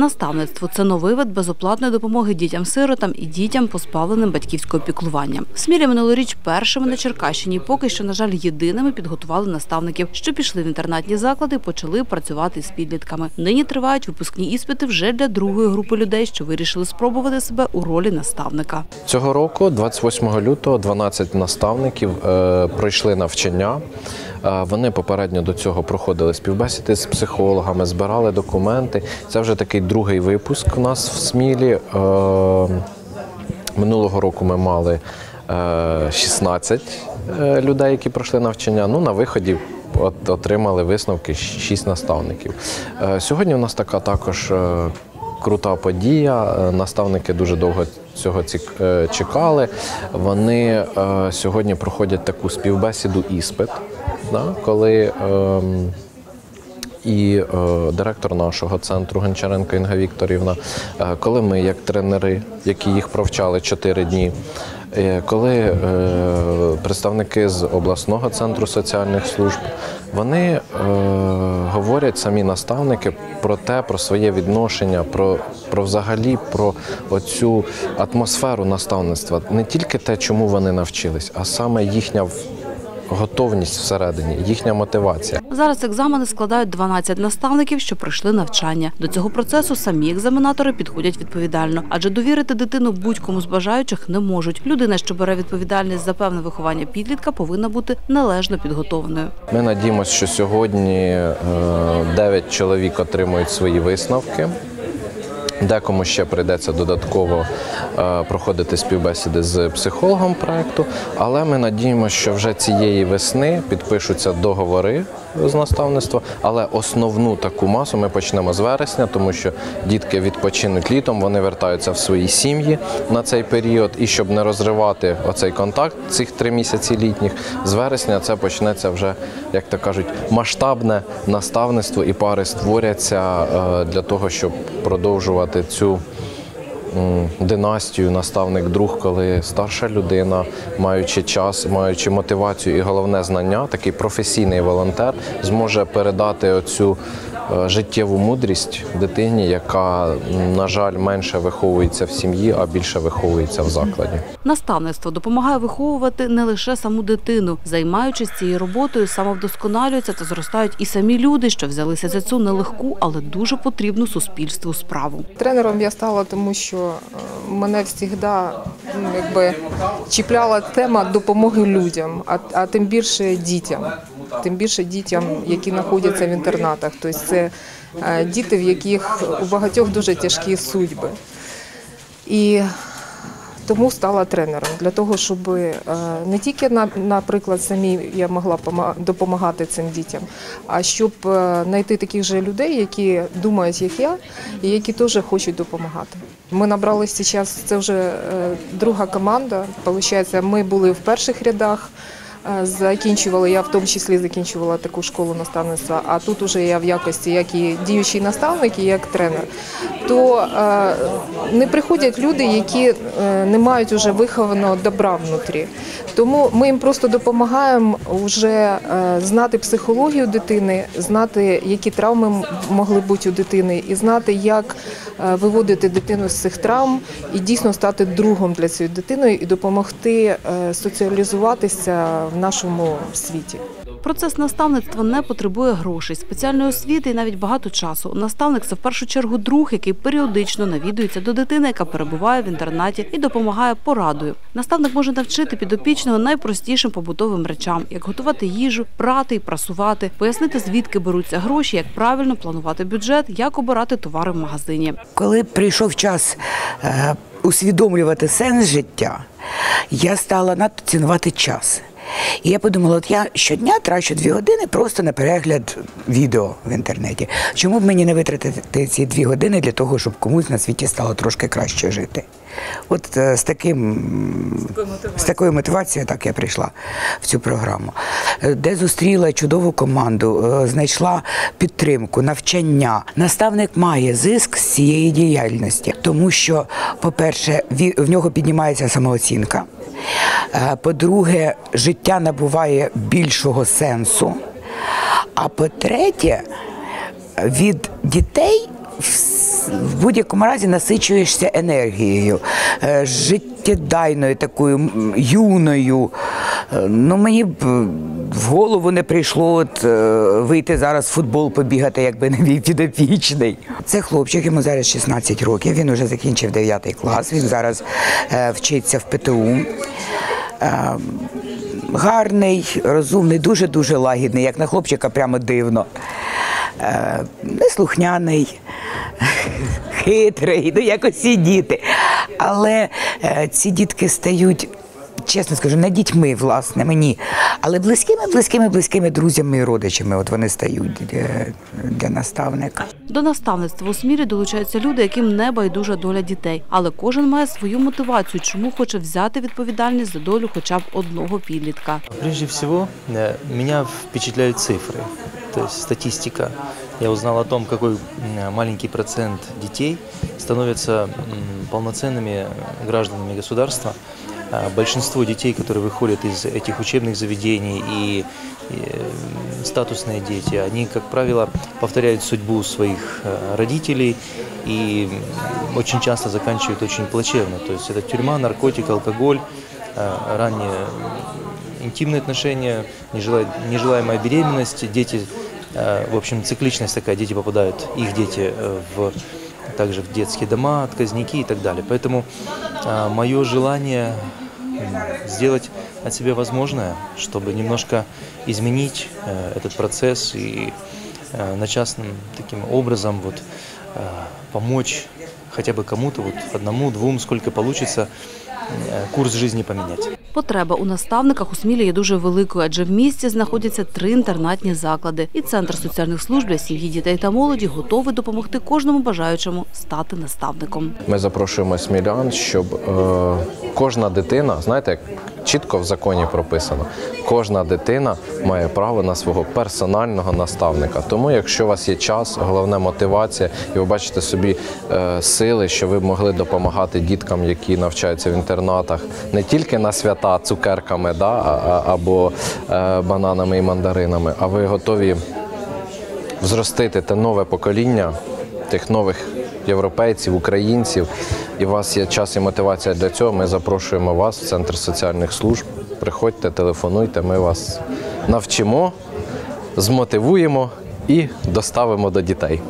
Наставництво це новий вид безоплатної допомоги дітям-сиротам і дітям, позбавленим батьківського піклування. В Смілі минулоріч першими на Черкащині, поки що, на жаль, єдиними підготували наставників, що пішли в інтернатні заклади, і почали працювати з підлітками. Нині тривають випускні іспити вже для другої групи людей, що вирішили спробувати себе у ролі наставника. Цього року, 28 лютого, 12 наставників е, пройшли навчання. Е, Вони попередньо до цього проходили співбесіди з психологами, збирали документи. Це вже такий другий випуск у нас в Смілі. Е, Минулого року ми мали е, 16 е, людей, які пройшли навчання. Ну, на виході отримали висновки 6 наставників. Е, Сьогодні у нас така також е, крута подія. Е, Наставники дуже довго цього е, чекали. Вони е, сьогодні проходять таку співбесіду іспит, коли. І е, директор нашого центру Гончаренко Інга Вікторівна, е, коли ми, як тренери, які їх провчали 4 дні, е, коли е, представники з обласного центру соціальних служб, вони е, говорять самі наставники про те, про своє відношення, про, про взагалі про оцю атмосферу наставництва, не тільки те, чому вони навчились, а саме їхня готовність всередині, їхня мотивація. Зараз екзамени складають 12 наставників, що пройшли навчання. До цього процесу самі екзаменатори підходять відповідально, адже довірити дитину будь-кому з бажаючих не можуть. Людина, що бере відповідальність за певне виховання підлітка, повинна бути належно підготованою. Ми надіємося, що сьогодні 9 чоловік отримують свої висновки. Декому ще прийдеться додатково е, проходити співбесіди з психологом проекту, але ми надіємося, що вже цієї весни підпишуться договори з наставництва. Але основну таку масу ми почнемо з вересня, тому що дітки відпочинуть літом, вони вертаються в свої сім'ї на цей період. І щоб не розривати оцей контакт цих три місяці літніх, з вересня це почнеться вже, як то кажуть, масштабне наставництво і пари створяться е, для того, щоб продовжувати цю династію, наставник друг, коли старша людина, маючи час, маючи мотивацію і головне знання, такий професійний волонтер зможе передати оцю життєву мудрість дитині, яка, на жаль, менше виховується в сім'ї, а більше виховується в закладі. Наставництво допомагає виховувати не лише саму дитину. Займаючись цією роботою, самовдосконалюються та зростають і самі люди, що взялися за цю нелегку, але дуже потрібну суспільству справу. Тренером я стала, тому що е, мене завжди ну, якби, чіпляла тема допомоги людям, а, а тим більше дітям. Тим більше дітям, які знаходяться в інтернатах. Тобто це е, діти, в яких у багатьох дуже тяжкі судьби. І тому стала тренером для того, щоб е, не тільки наприклад самі я могла допомагати цим дітям, а щоб е, знайти таких же людей, які думають, як я, і які теж хочуть допомагати. Ми набралися зараз, це вже друга команда. Получається, ми були в перших рядах. Е, Закінчувала я в тому числі закінчувала таку школу наставництва. А тут уже я в якості як і діючий наставник, і як тренер. То е, не приходять люди, які е, не мають уже вихованого добра внутрі. Тому ми їм просто допомагаємо вже знати психологію дитини, знати, які травми могли бути у дитини, і знати, як виводити дитину з цих травм і дійсно стати другом для цієї дитини і допомогти е, соціалізуватися в нашому світі. Процес наставництва не потребує грошей, спеціальної освіти і навіть багато часу. Наставник це в першу чергу друг, який періодично навідується до дитини, яка перебуває в інтернаті, і допомагає порадою. Наставник може навчити підопічного найпростішим побутовим речам, як готувати їжу, прати і прасувати, пояснити звідки беруться гроші, як правильно планувати бюджет, як обирати товари в магазині. Коли прийшов час е, усвідомлювати сенс життя, я стала надто цінувати час. І я подумала, от я щодня трачу дві години просто на перегляд відео в інтернеті. Чому б мені не витратити ці дві години для того, щоб комусь на світі стало трошки краще жити? От е, з таким з такою мотивацією так я прийшла в цю програму, Е, де зустріла чудову команду, е, знайшла підтримку, навчання. Наставник має зиск з цієї діяльності, тому що, по-перше, в нього піднімається самооцінка. Е, По-друге, життя набуває більшого сенсу. А по-третє, від дітей в будь-якому разі насичуєшся енергією, е, життєдайною, такою юною. Е, Ну, мені б е, в голову не прийшло от, е, вийти зараз в футбол побігати, якби не мій підопічний. Це хлопчик, йому зараз 16 років, він вже закінчив 9 клас, він зараз вчиться в ПТУ. Гарний, розумний, дуже-дуже лагідний, як на хлопчика, прямо дивно. Неслухняний, хитрий, ну як усі діти. Але ці дітки стають, чесно скажу, не дітьми, власне, мені, але близькими, близькими, близькими друзями і родичами. От вони стають для, для наставника. До наставництва у Смірі долучаються люди, яким не байдужа доля дітей. Але кожен має свою мотивацію, чому хоче взяти відповідальність за долю хоча б одного підлітка. Прежде всего, э, меня впечатляют цифры, то есть статистика. Я узнал о том, какой м, маленький процент детей становятся м, полноценными гражданами государства. А Большинство детей, которые выходят из этих учебных заведений и, и, статусные дети, они, как правило, повторяют судьбу своих э, родителей и очень часто заканчивают очень плачевно. То есть это тюрьма, наркотик, алкоголь, э, ранние интимные отношения, нежела- нежелаемая беременность, дети, в общем, цикличность такая, дети попадают, их дети э, в также в детские дома, отказники и так далее. Поэтому мое желание сделать от себя возможное, чтобы немножко изменить э, этот процесс и э, на частным таким образом вот э, помочь хотя бы кому-то, вот одному, двум, сколько получится, курс жизни поміняти. Потреба у наставниках у Смілі є дуже великою, адже в місті знаходяться три інтернатні заклади. І центр соціальних служб для сім'ї, дітей та молоді готовий допомогти кожному бажаючому стати наставником. Ми запрошуємо смілян, щоб е, кожна дитина, знаєте, чітко в законі прописано, кожна дитина має право на свого персонального наставника. Тому, якщо у вас є час, головне мотивація, і ви бачите собі е, сили, що ви могли допомагати діткам, які навчаються в інтернатах, не тільки на свята цукерками, да, або е, бананами і мандаринами, а ви готові зростити те нове покоління тих нових європейців, українців, і у вас є час і мотивація для цього. Ми запрошуємо вас в центр соціальних служб. Приходьте, телефонуйте, ми вас навчимо, змотивуємо і доставимо до дітей.